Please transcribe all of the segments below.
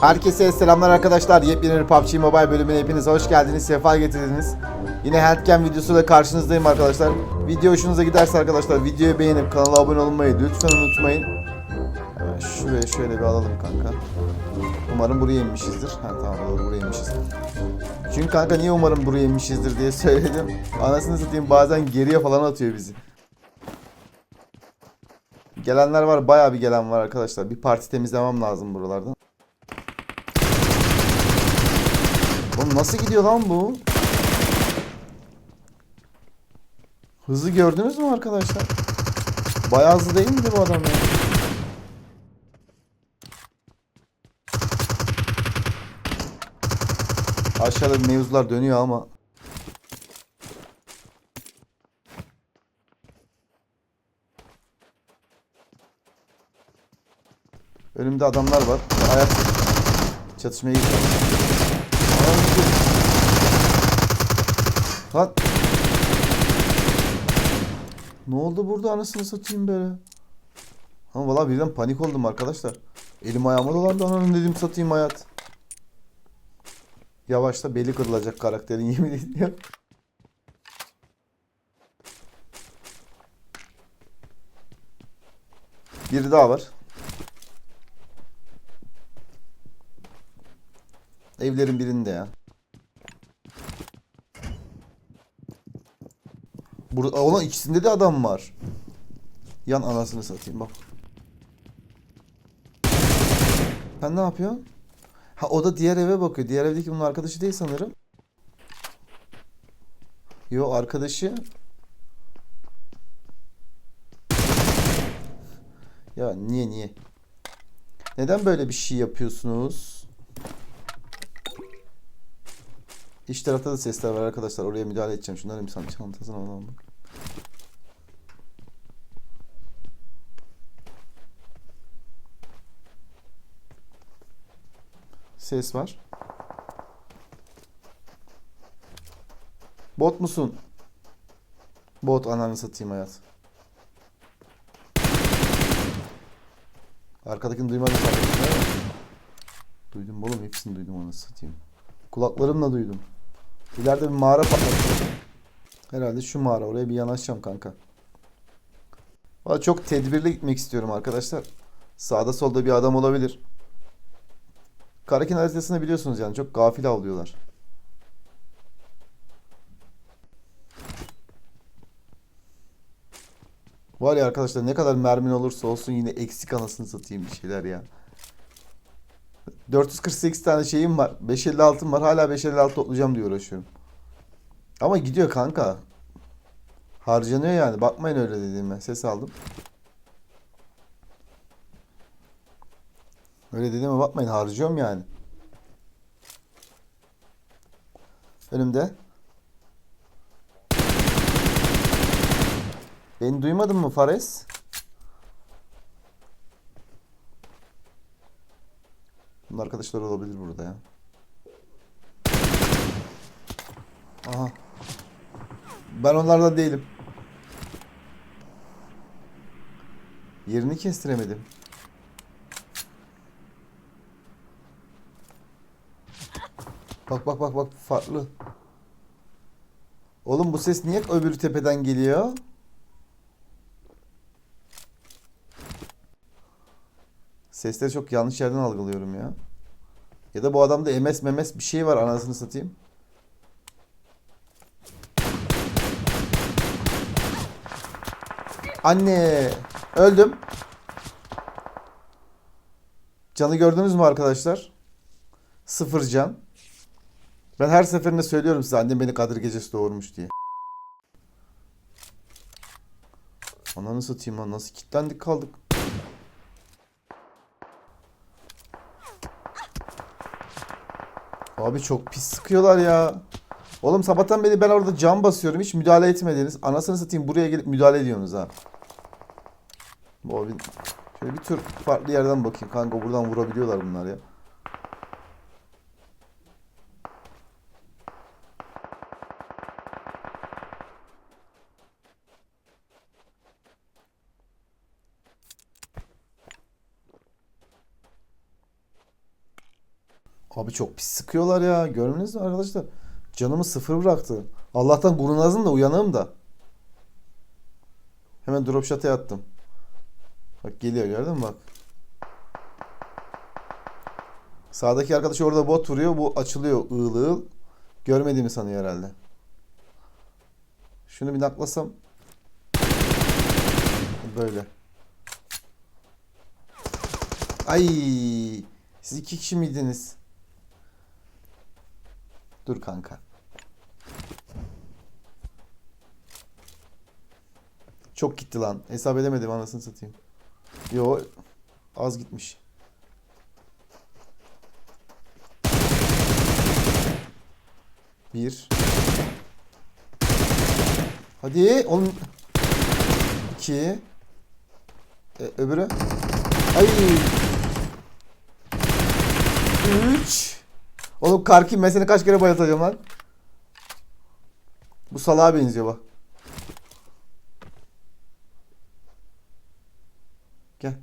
Herkese selamlar arkadaşlar. Yepyeni bir PUBG Mobile bölümüne hepiniz hoş geldiniz. Sefa getirdiniz. Yine Handcam videosuyla karşınızdayım arkadaşlar. Video hoşunuza giderse arkadaşlar videoyu beğenip kanala abone olmayı lütfen unutmayın. Hemen şuraya şöyle bir alalım kanka. Umarım buraya inmişizdir. Ha tamam doğru buraya inmişiz. Çünkü kanka niye umarım buraya inmişizdir diye söyledim. Anasını satayım bazen geriye falan atıyor bizi. Gelenler var bayağı bir gelen var arkadaşlar. Bir parti temizlemem lazım buralardan. Oğlum nasıl gidiyor lan bu? Hızı gördünüz mü arkadaşlar? Bayağı hızlı değil miydi bu adam ya? Aşağıda mevzular dönüyor ama. Önümde adamlar var. Ayak çatışmaya gidiyor. Lan. Ne oldu burada anasını satayım böyle? Ama valla birden panik oldum arkadaşlar. Elim ayağıma dolandı ananın dedim satayım hayat. Yavaşta beli kırılacak karakterin yemin ediyorum. Biri daha var. Evlerin birinde ya. Burada olan ikisinde de adam var. Yan anasını satayım bak. Sen ne yapıyorsun? Ha o da diğer eve bakıyor. Diğer evdeki bunun arkadaşı değil sanırım. Yo arkadaşı. Ya niye niye? Neden böyle bir şey yapıyorsunuz? İç tarafta da sesler var arkadaşlar. Oraya müdahale edeceğim. Şunların bir çantasına alalım Ses var. Bot musun? Bot ananı satayım hayat. Arkadakini duymadın sanırım? Duydum oğlum hepsini duydum anasını satayım. Kulaklarımla duydum. İleride bir mağara patladı. Herhalde şu mağara. Oraya bir yanaşacağım kanka. Valla çok tedbirli gitmek istiyorum arkadaşlar. Sağda solda bir adam olabilir. Karakin haritasını biliyorsunuz yani. Çok gafil avlıyorlar. Var ya arkadaşlar ne kadar mermin olursa olsun yine eksik anasını satayım bir şeyler ya. 448 tane şeyim var. 556'm var. Hala 556 toplayacağım diye uğraşıyorum. Ama gidiyor kanka. Harcanıyor yani. Bakmayın öyle dediğime. Ses aldım. Öyle dediğime bakmayın. Harcıyorum yani. Önümde. Beni duymadın mı Fares? Bunun arkadaşlar olabilir burada ya. Aha. Ben onlardan değilim. Yerini kestiremedim. Bak bak bak bak farklı. Oğlum bu ses niye öbür tepeden geliyor? Sesleri çok yanlış yerden algılıyorum ya. Ya da bu adamda MS memes bir şey var anasını satayım. Anne öldüm. Canı gördünüz mü arkadaşlar? Sıfır can. Ben her seferinde söylüyorum size annem beni Kadir gecesi doğurmuş diye. Ananı satayım lan nasıl kilitlendik kaldık. Abi çok pis sıkıyorlar ya. Oğlum sabahtan beri ben orada cam basıyorum. Hiç müdahale etmediniz. Anasını satayım buraya gelip müdahale ediyorsunuz ha. Bu abi şöyle bir tür farklı yerden bakayım. Kanka buradan vurabiliyorlar bunlar ya. Abi çok pis sıkıyorlar ya. Görmeniz mi arkadaşlar? Canımı sıfır bıraktı. Allah'tan gurunazım da uyanığım da. Hemen drop shot'a attım. Bak geliyor gördün mü bak. Sağdaki arkadaş orada bot vuruyor. Bu açılıyor ığıl ığıl. Görmediğimi sanıyor herhalde. Şunu bir naklasam. Böyle. Ay, siz iki kişi miydiniz? Dur kanka. Çok gitti lan. Hesap edemedim anasını satayım. Yo az gitmiş. Bir. Hadi oğlum. İki. E, öbürü. Ay. Üç. Oğlum Karkin ben seni kaç kere bayatacağım lan. Bu salağa benziyor bak. Gel.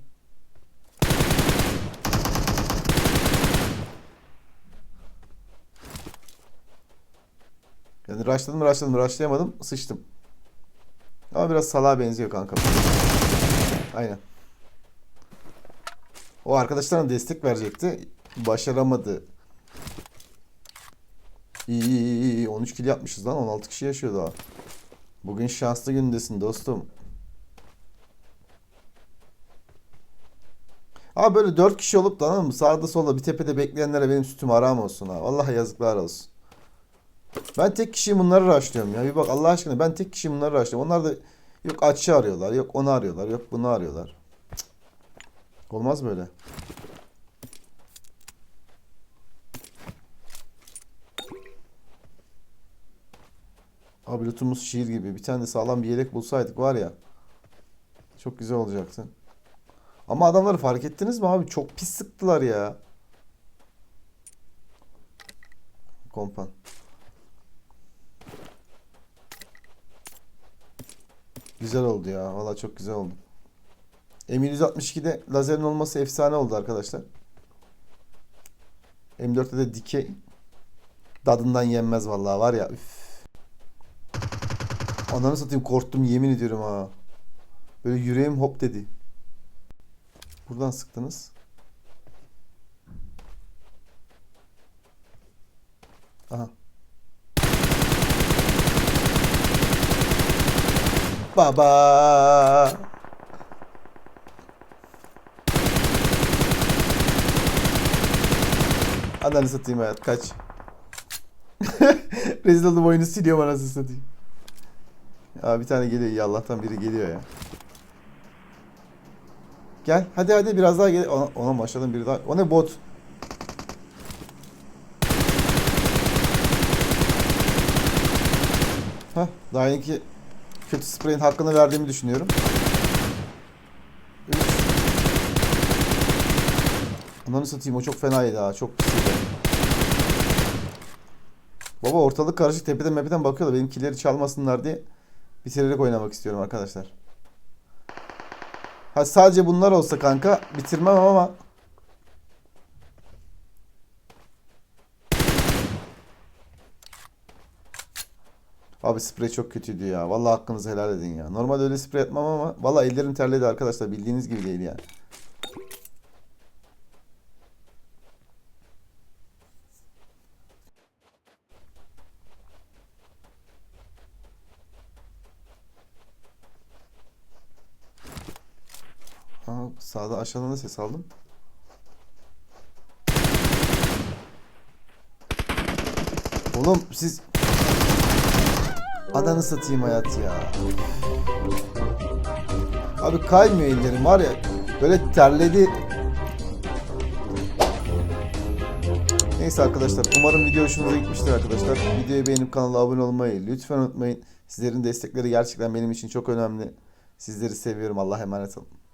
Yani rushladım rushladım rushlayamadım sıçtım. Ama biraz salağa benziyor kanka. Aynen. O arkadaşlarına destek verecekti. Başaramadı. İyi iyi iyi, iyi. 13 kill yapmışız lan. 16 kişi yaşıyor daha. Bugün şanslı gündesin dostum. Abi böyle 4 kişi olup da mı? Sağda solda bir tepede bekleyenlere benim sütüm haram olsun ha. Vallahi yazıklar olsun. Ben tek kişiyim bunları rushlıyorum ya. Bir bak Allah aşkına ben tek kişiyim bunları rushlıyorum. Onlar da yok açı arıyorlar, yok onu arıyorlar, yok bunu arıyorlar. Cık. Olmaz böyle. Abi lootumuz şiir gibi. Bir tane de sağlam bir yelek bulsaydık var ya. Çok güzel olacaktı. Ama adamları fark ettiniz mi abi? Çok pis sıktılar ya. Kompan. Güzel oldu ya. Valla çok güzel oldu. M162'de lazerin olması efsane oldu arkadaşlar. M4'te de dikey. Dadından yenmez vallahi var ya. Üf. Ananı satayım korktum yemin ediyorum ha. Böyle yüreğim hop dedi. Buradan sıktınız. Aha. Baba. Ananı satayım hayat kaç. Rezil oldum oyunu siliyorum anasını satayım. Ya bir tane geliyor iyi Allah'tan biri geliyor ya. Gel hadi hadi biraz daha gel. Ona, ona başladım biri daha. O ne bot? Heh, daha yeni kötü spreyin hakkını verdiğimi düşünüyorum. Üç. Ananı satayım o çok fenaydı ha. Çok pisiydi. Baba ortalık karışık tepeden mepeden bakıyorlar. Benim killeri çalmasınlar diye bitirerek oynamak istiyorum arkadaşlar. Ha sadece bunlar olsa kanka bitirmem ama Abi sprey çok kötüydü ya. Vallahi hakkınızı helal edin ya. Normalde öyle sprey atmam ama vallahi ellerim terledi arkadaşlar. Bildiğiniz gibi değil yani. Ha, sağda aşağıdan da ses aldım. Oğlum siz Adanı satayım hayat ya. Abi kaymıyor ellerim var ya. Böyle terledi. Neyse arkadaşlar umarım video hoşunuza gitmiştir arkadaşlar. Videoyu beğenip kanala abone olmayı lütfen unutmayın. Sizlerin destekleri gerçekten benim için çok önemli. Sizleri seviyorum. Allah'a emanet olun.